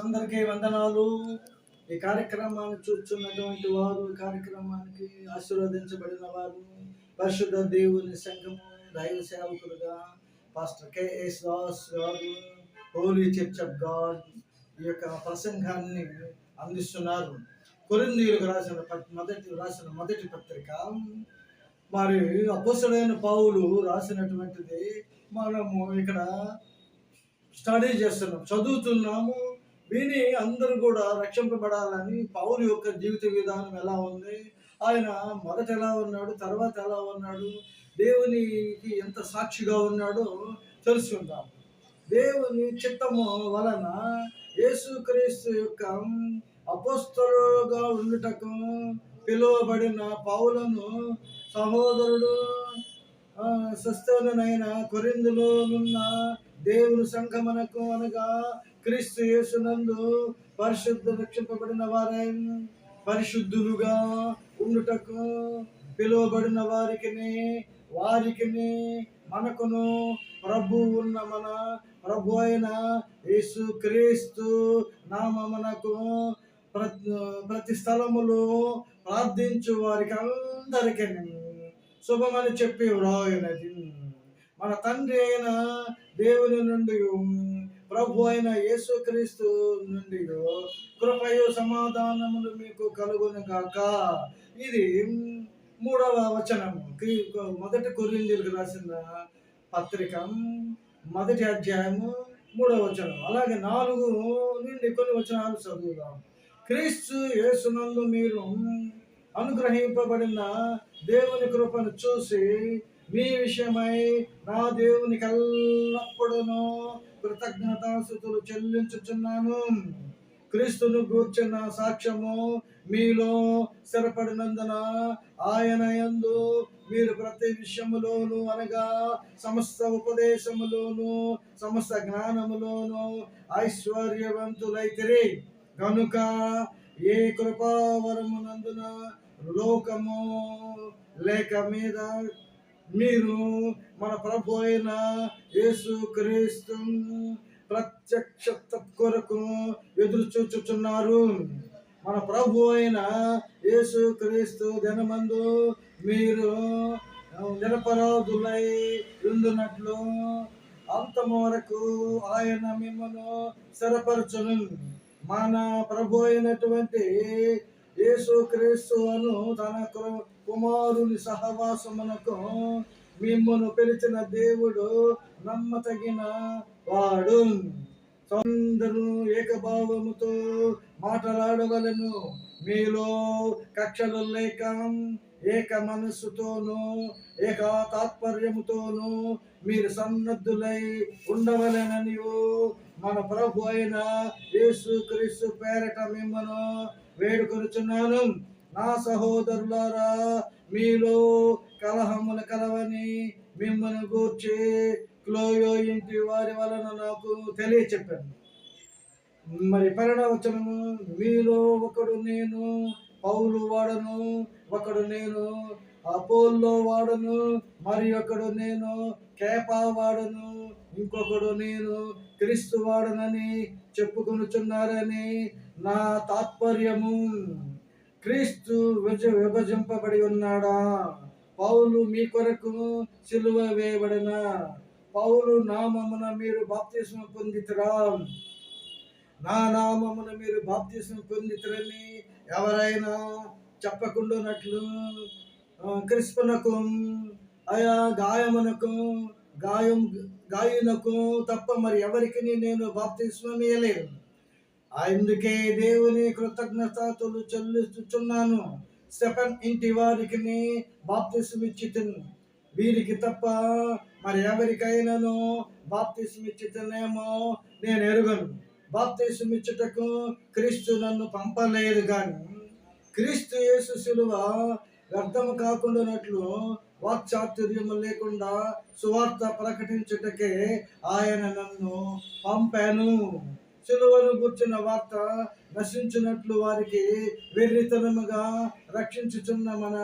అందరికీ వందనాలు. ఈ కార్యక్రమాన్ని చూస్తున్నటువంటి వారు కార్యక్రమానికి ఆశీర్వదించబడిన వారు పరిశుద్ధ దేవుని సంఘము దైవ సేవకులుగా పాస్టర్ కెఎస్ దాస్ గారు హోలీ చర్చ్ ఆఫ్ గాడ్ ఈ యొక్క ప్రసంగాన్ని అందిస్తున్నారు. కొరిందీలకు రాసిన మొదటి రాసిన మొదటి పత్రిక మరి అపోసడైన పౌలు రాసినటువంటిది మనము ఇక్కడ స్టడీ చేస్తున్నాం చదువుతున్నాము. విని అందరూ కూడా రక్షింపబడాలని పౌరు యొక్క జీవిత విధానం ఎలా ఉంది? ఆయన మొదట ఎలా ఉన్నాడు? తర్వాత ఎలా ఉన్నాడు? దేవునికి ఎంత సాక్షిగా ఉన్నాడో తెలుసుకుందాం దేవుని చిత్తము వలన యేసుక్రీస్తు యొక్క అపోస్తలుగా ఉండుటకు పిలువబడిన పౌలను సహోదరుడు ఆ, కొరిందులో ఉన్న దేవుని సంఘమునకు అనగా క్రీస్తు యేసునందు పరిశుద్ధ రక్షింపబడిన వారై పరిశుద్ధులుగా ఉండుటకు పిలువబడిన వారికి వారికి మనకును ప్రభు ఉన్న మన ప్రభు అయిన యేసు క్రీస్తు నామమునకు ప్రతి ప్రతి స్థలములో ప్రార్థించు వారికి అందరికీ శుభమని చెప్పి వ్రాయనది. మన తండ్రి అయిన దేవుని నుండి ప్రభు అయిన యేసుక్రీస్తు నుండి కృపయు సమాధానములు మీకు కలుగును గాక. ఇది మూడవ వచనము. మొదటి కొరిందీలకు రాసిన పత్రిక మొదటి అధ్యాయము మూడవ వచనం. అలాగే నాలుగు నుండి కొన్ని వచనాలు చదువుదాం. క్రీస్తు యేసునందు మీరు అనుగ్రహింపబడిన దేవుని కృపను చూసి మీ విషయమై నా దేవునికి ఎల్లప్పుడూ కృతజ్ఞతాస్థుతులు చెల్లించుచున్నాను. క్రీస్తును గూర్చిన సాక్ష్యము మీలో స్థిరపడినందున ఆయన యందు మీరు ప్రతి విషయములోను అనగా సమస్త ఉపదేశములోను సమస్త జ్ఞానములోను ఐశ్వర్యవంతులైతిరి. కనుక ఏ కృపావరమునందున లోకము లేక మీద మీరు మన ప్రభు అయిన యేసు క్రీస్తు ప్రత్యక్షత కొరకు ఎదురు చూచుచున్నారు. మన ప్రభు అయిన యేసు క్రీస్తు దినమందు మీరు నిరపరాధులై ఉండునట్లు అంతము వరకు ఆయన మిమ్మను స్థిరపరచును. మన ప్రభు అయినటువంటి యేసుక్రీస్తు అను తన కుమారుని సహవాసమునకు మిమ్మను పిలిచిన దేవుడు నమ్మతగిన వాడు. అందరూ ఏకభావముతో మాట్లాడవలను. మీలో కక్షలు లేక ఏక మనస్సుతోనూ ఏక తాత్పర్యముతోనూ మీరు సన్నద్ధులై ఉండవలెనని మన ప్రభు అయిన యేసు క్రీస్తు పేరట మిమ్మను వేడుకొనుచున్నాను. నా సహోదరులారా మీలో కలహములు కలవని మిమ్మల్ని గూర్చి క్లోయో ఇంటి వారి వలన నాకు తెలియచెప్పాను మరి పరిణవచనము మీలో ఒకడు నేను పౌలు వాడను ఒకడు నేను అపోల్లో వాడను మరి ఒకడు నేను కేపా వాడను ఇంకొకడు నేను క్రీస్తు వాడనని చెప్పుకొనుచున్నారని నా తాత్పర్యము క్రీస్తు విభజ విభజింపబడి ఉన్నాడా? పౌలు మీ కొరకు సిలువ వేయబడిన? పౌలు నామమున మీరు బాప్తిస్మ పొందితురా? నా నామమున మీరు బాప్తిస్మ పొందితురని ఎవరైనా చెప్పకుండానట్లు ఆ, క్రిస్పునకు ఆయా గాయమునకు గాయం గాయనకు తప్ప మరి ఎవరికి నేను బాప్తిస్మం ఇయ్యలేను. అందుకే దేవుని కృతజ్ఞతలు చెల్లిస్తున్నాను స్టెఫన్ ఇంటి వారికి బాప్తిస్మ వీరికి తప్ప మరి ఎవరికైనాను బాప్తిస్మ తినేమో నేను ఎరుగను. బాప్తిస్మిచ్చుటకు క్రీస్తు నన్ను పంపలేదు కానీ క్రీస్తు యేసు శిలువ వ్యర్థం కాకుండానట్లు వాక్చాతుర్యము లేకుండా సువార్త ప్రకటించుటకే ఆయన నన్ను పంపాను. సిలువను కూర్చున్న వార్త నశించినట్లు వారికి వెర్రితనముగా రక్షించుచున్న మన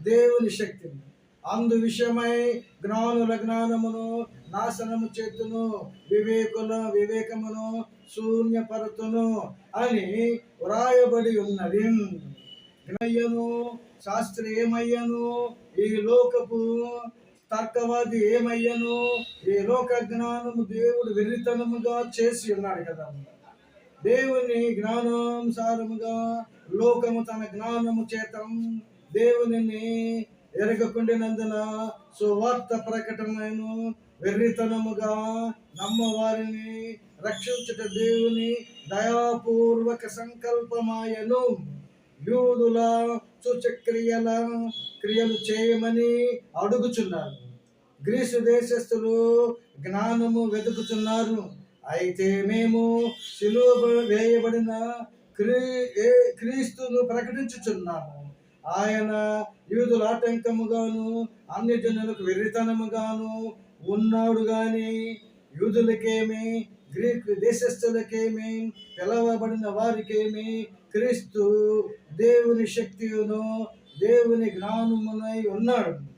దేవుని శక్తిని అందు విషయమై జ్ఞానుల జ్ఞానమును నాశనము చేతును వివేకుల వివేకమును శూన్యపరతును అని వ్రాయబడి ఉన్నది. ఏమయ్యను శాస్త్రీయమయ్యను ఈ లోకపు తర్కవాది ఏమయ్యను? ఈ లోక జ్ఞానము దేవుడు వెర్రితనముగా చేసి ఉన్నాడు కదా. దేవుని జ్ఞానానుసారముగా లోకము తన జ్ఞానము చేతం దేవుని ఎరగకుండినందున సువార్త ప్రకటనను వెర్రితనముగా నమ్మవారిని రక్షించుట దేవుని దయాపూర్వక సంకల్పమాయను. యూదుల సుచక్రియల క్రియలు చేయమని అడుగుచున్నారు గ్రీసు దేశస్థులు జ్ఞానము వెతుకుతున్నారు. అయితే మేము సిలువ వేయబడిన క్రీ ఏ- క్రీస్తును ప్రకటించుచున్నాము. ఆయన యూదుల ఆటంకముగాను అన్ని జనులకు వెర్రితనముగాను ఉన్నాడు గాని యూదులకేమి గ్రీకు దేశస్థులకేమి పిలవబడిన వారికేమి క్రీస్తు దేవుని శక్తియును దేవుని జ్ఞానమునై ఉన్నాడు.